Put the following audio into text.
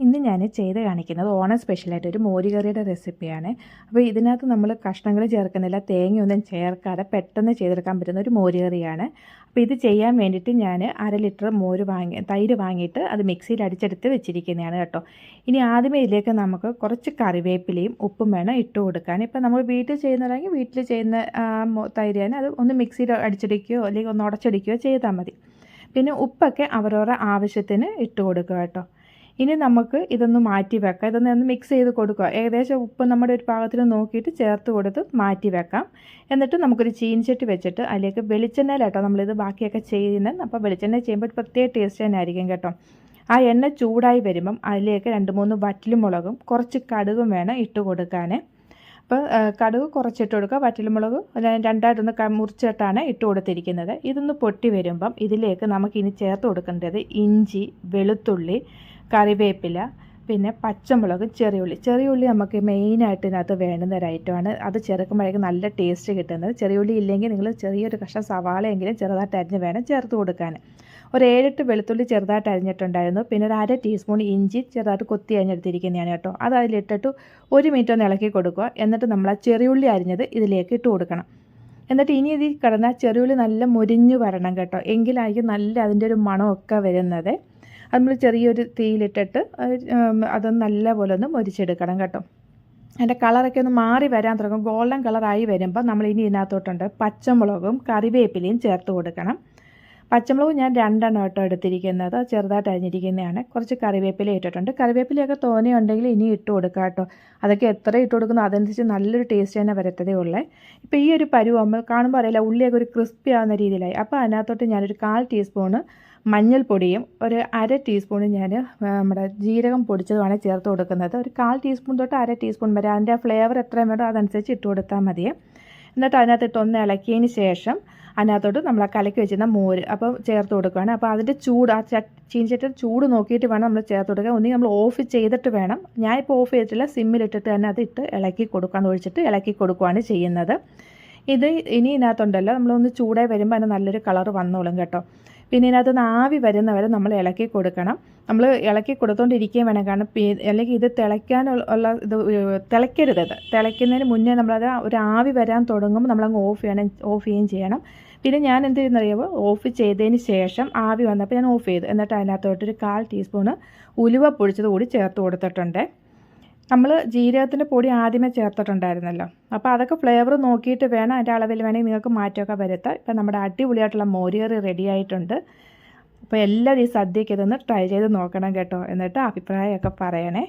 ഇന്ന് ഞാൻ ചെയ്ത് കാണിക്കുന്നത് ഓണം സ്പെഷ്യലായിട്ട് ഒരു മോരുകറിയുടെ റെസിപ്പിയാണ്. അപ്പോൾ ഇതിനകത്ത് നമ്മൾ കഷ്ണങ്ങൾ ചേർക്കുന്നില്ല തേങ്ങയൊന്നും ചേർക്കാതെ പെട്ടെന്ന് ചെയ്തെടുക്കാൻ പറ്റുന്ന ഒരു മോരുകറിയാണ്. അപ്പോൾ ഇത് ചെയ്യാൻ വേണ്ടിയിട്ട് ഞാൻ അര ലിറ്റർ മോര് വാങ്ങി തൈര് വാങ്ങിയിട്ട് അത് മിക്സിയിൽ അടിച്ചെടുത്ത് വെച്ചിരിക്കുന്നതാണ് കേട്ടോ. ഇനി ആദ്യമേ ഇതിലേക്ക് നമുക്ക് കുറച്ച് കറിവേപ്പിലയും ഉപ്പും വേണം ഇട്ട് കൊടുക്കാൻ. ഇപ്പോൾ നമ്മൾ വീട്ടിൽ ചെയ്യുന്നതാണെങ്കിൽ വീട്ടിൽ ചെയ്യുന്ന തൈര് തന്നെ അത് ഒന്ന് മിക്സിയിൽ അടിച്ചെടുക്കുകയോ അല്ലെങ്കിൽ ഒന്ന് ഉടച്ചെടുക്കുകയോ ചെയ്താൽ മതി. പിന്നെ ഉപ്പൊക്കെ അവരവരുടെ ആവശ്യത്തിന് ഇട്ട് കൊടുക്കുക കേട്ടോ. ഇനി നമുക്ക് ഇതൊന്ന് മാറ്റി വെക്കാം. ഇതൊന്ന് ഒന്ന് മിക്സ് ചെയ്ത് കൊടുക്കുക. ഏകദേശം ഉപ്പ് നമ്മുടെ ഒരു പാകത്തിന് നോക്കിയിട്ട് ചേർത്ത് കൊടുത്ത് മാറ്റി വെക്കാം. എന്നിട്ട് നമുക്കൊരു ചീൻചട്ടി വെച്ചിട്ട് അതിലേക്ക് വെളിച്ചെണ്ണയിലാട്ടോ നമ്മളിത് ബാക്കിയൊക്കെ ചെയ്യുന്നത്. അപ്പോൾ വെളിച്ചെണ്ണ ചെയ്യുമ്പോൾ പ്രത്യേക ടേസ്റ്റ് തന്നെ ആയിരിക്കും കേട്ടോ. ആ എണ്ണ ചൂടായി വരുമ്പം അതിലേക്ക് രണ്ട് മൂന്ന് വറ്റലുമുളകും കുറച്ച് കടുകും വേണം ഇട്ട് കൊടുക്കാൻ അപ്പോൾ കടുക് കുറച്ചിട്ട് കൊടുക്കുക. വറ്റൽമുളക് ര- രണ്ടായിട്ടൊന്ന് മുറിച്ചിട്ടാണ് ഇട്ട് കൊടുത്തിരിക്കുന്നത്. ഇതൊന്ന് പൊട്ടി വരുമ്പം ഇതിലേക്ക് നമുക്കിനി ചേർത്ത് കൊടുക്കേണ്ടത് ഇഞ്ചി വെളുത്തുള്ളി കറിവേപ്പില പിന്നെ പച്ചമുളക് ചെറിയുള്ളി. ചെറിയുള്ളി നമുക്ക് മെയിനായിട്ട് ഇതിനകത്ത് വേണ്ടുന്ന ഒരു ഐറ്റമാണ് അത് ചെറുക്കുമ്പോഴേക്കും നല്ല ടേസ്റ്റ് കിട്ടുന്നത്. ചെറിയുള്ളി ഇല്ലെങ്കിൽ നിങ്ങൾ ചെറിയൊരു കഷ്ണം സവാളയെങ്കിലും ചെറുതായിട്ട് അരിഞ്ഞ് വേണം ചേർത്ത് കൊടുക്കാൻ. ഒരു ഏഴെട്ട് വെളുത്തുള്ളി ചെറുതായിട്ട് അരിഞ്ഞിട്ടുണ്ടായിരുന്നു. പിന്നെ ഒരു അര ടീസ്പൂൺ ഇഞ്ചി ചെറുതായിട്ട് കൊത്തി അരിഞ്ഞെടുത്തിരിക്കുന്നതാണ് കേട്ടോ. അത് അതിലിട്ടിട്ട് ഒരു മിനിറ്റ് ഒന്ന് ഇളക്കി കൊടുക്കുക. എന്നിട്ട് നമ്മൾ ആ ചെറിയുള്ളി അരിഞ്ഞത് ഇതിലേക്ക് ഇട്ട് കൊടുക്കണം. എന്നിട്ട് ഇനി ഇതിൽ കിടന്ന ചെറിയുള്ളി നല്ല മുരിഞ്ഞു വരണം കേട്ടോ. എങ്കിലായിരിക്കും നല്ല അതിന്റെ ഒരു മണമൊക്കെ വരുന്നത്. നമ്മൾ ചെറിയൊരു തീയിലിട്ടിട്ട് അതൊന്ന് നല്ലപോലെ ഒന്ന് മൊരിച്ചെടുക്കണം കേട്ടോ. അതിന്റെ കളറൊക്കെ ഒന്ന് മാറി വരാൻ തുടങ്ങും. ഗോൾഡൻ കളറായി വരുമ്പോൾ നമ്മൾ ഇനി ഇതിനകത്തോട്ടുണ്ട് പച്ചമുളകും കറിവേപ്പിലയും ചേർത്ത് കൊടുക്കണം. പച്ചമുളക് ഞാൻ രണ്ടെണ്ണം കേട്ടോ എടുത്തിരിക്കുന്നത്. ചെറുതായിട്ട് അരിഞ്ഞിരിക്കുന്നതാണ്. കുറച്ച് കറിവേപ്പില ഇട്ടിട്ടുണ്ട്. കറിവേപ്പിലയൊക്കെ തോനെയുണ്ടെങ്കിൽ ഇനി ഇട്ട് കൊടുക്കുക കേട്ടോ. അതൊക്കെ എത്ര ഇട്ട് കൊടുക്കുന്നു അതനുസരിച്ച് നല്ലൊരു ടേസ്റ്റ് തന്നെ വരത്തതേ ഉള്ളേ. ഇപ്പോൾ ഈ ഒരു പരുവാകുമ്പോൾ കാണുമ്പോൾ അറിയില്ല ഉള്ളിയൊക്കെ ഒരു ക്രിസ്പി ആവുന്ന രീതിയിലായി. അപ്പോൾ അതിനകത്തോട്ട് ഞാനൊരു കാൽ ടീസ്പൂണ് മഞ്ഞൾപ്പൊടിയും ഒരു അര ടീസ്പൂൺ ഞാൻ നമ്മുടെ ജീരകം പൊടിച്ചതുമാണ് ചേർത്ത് കൊടുക്കുന്നത്. ഒരു കാൽ ടീസ്പൂൺ തൊട്ട് അര ടീസ്പൂൺ വരെ അതിന്റെ ഫ്ലേവർ എത്രയും വേണോ അതനുസരിച്ച് ഇട്ട് കൊടുത്താൽ മതിയെ. എന്നിട്ട് അതിനകത്തിട്ട് ഒന്ന് ഇളക്കിയതിന് ശേഷം അതിനകത്തോട്ട് നമ്മൾ കലക്കി വെച്ചിരുന്ന മോര് അപ്പോൾ ചേർത്ത് കൊടുക്കുകയാണ്. അപ്പോൾ അതിന്റെ ചൂട് ആ ചട്ട് ചീനിച്ചട്ടിയുടെ ചൂട് നോക്കിയിട്ട് വേണം നമ്മൾ ചേർത്ത് കൊടുക്കുക ഒന്നുകിൽ നമ്മൾ ഓഫ് ചെയ്തിട്ട് വേണം. ഞാനിപ്പോൾ ഓഫ് ചെയ്തിട്ടില്ല. സിമ്മിലിട്ടിട്ട് തന്നെ അത് ഇട്ട് ഇളക്കി കൊടുക്കാൻ ഒഴിച്ചിട്ട് ഇളക്കി കൊടുക്കുകയാണ് ചെയ്യുന്നത്. ഇത് ഇനി ഇതിനകത്തുണ്ടല്ലോ. നമ്മളൊന്ന് ചൂടായി വരുമ്പോൾ അതിന് നല്ലൊരു കളർ വന്നോളും കേട്ടോ. പിന്നെ ഇതിനകത്ത് നിന്ന് ആവി വരുന്നവരെ നമ്മൾ ഇളക്കി കൊടുക്കണം. നമ്മൾ ഇളക്കി കൊടുത്തോണ്ടിരിക്കുകയും വേണം. കാരണം അല്ലെങ്കിൽ ഇത് തിളയ്ക്കാനുള്ള ഇത് തിളയ്ക്കരുത് ഇത്. തിളയ്ക്കുന്നതിന് മുന്നേ നമ്മളത് ഒരു ആവി വരാൻ തുടങ്ങുമ്പോൾ നമ്മളങ്ങ് ഓഫ് ചെയ്യണം ഓഫ് ചെയ്യുകയും ചെയ്യണം. പിന്നെ ഞാൻ എന്ത് ചെയ്യുന്നറിയാമോ ഓഫ് ചെയ്തതിന് ശേഷം ആവി വന്നപ്പോൾ ഞാൻ ഓഫ് ചെയ്തു. എന്നിട്ട് അതിനകത്തോട്ടൊരു കാൽ ടീസ്പൂണ് ഉലുവ പൊടിച്ചത് കൂടി ചേർത്ത് കൊടുത്തിട്ടുണ്ട്. നമ്മൾ ജീരകത്തിന്റെ പൊടി ആദ്യമേ ചേർത്തിട്ടുണ്ടായിരുന്നല്ലോ. അപ്പോൾ അതൊക്കെ ഫ്ലേവർ നോക്കിയിട്ട് വേണം അതിന്റെ അളവിൽ വേണമെങ്കിൽ നിങ്ങൾക്ക് മാറ്റമൊക്കെ വരുത്താം ഇപ്പം നമ്മുടെ അടിപൊളിയായിട്ടുള്ള മോരുകറി റെഡി ആയിട്ടുണ്ട്. അപ്പോൾ എല്ലാവരും ഈ സദ്യയ്ക്ക് ഇതൊന്ന് ട്രൈ ചെയ്ത് നോക്കണം കേട്ടോ. എന്നിട്ട് അഭിപ്രായമൊക്കെ പറയണേ.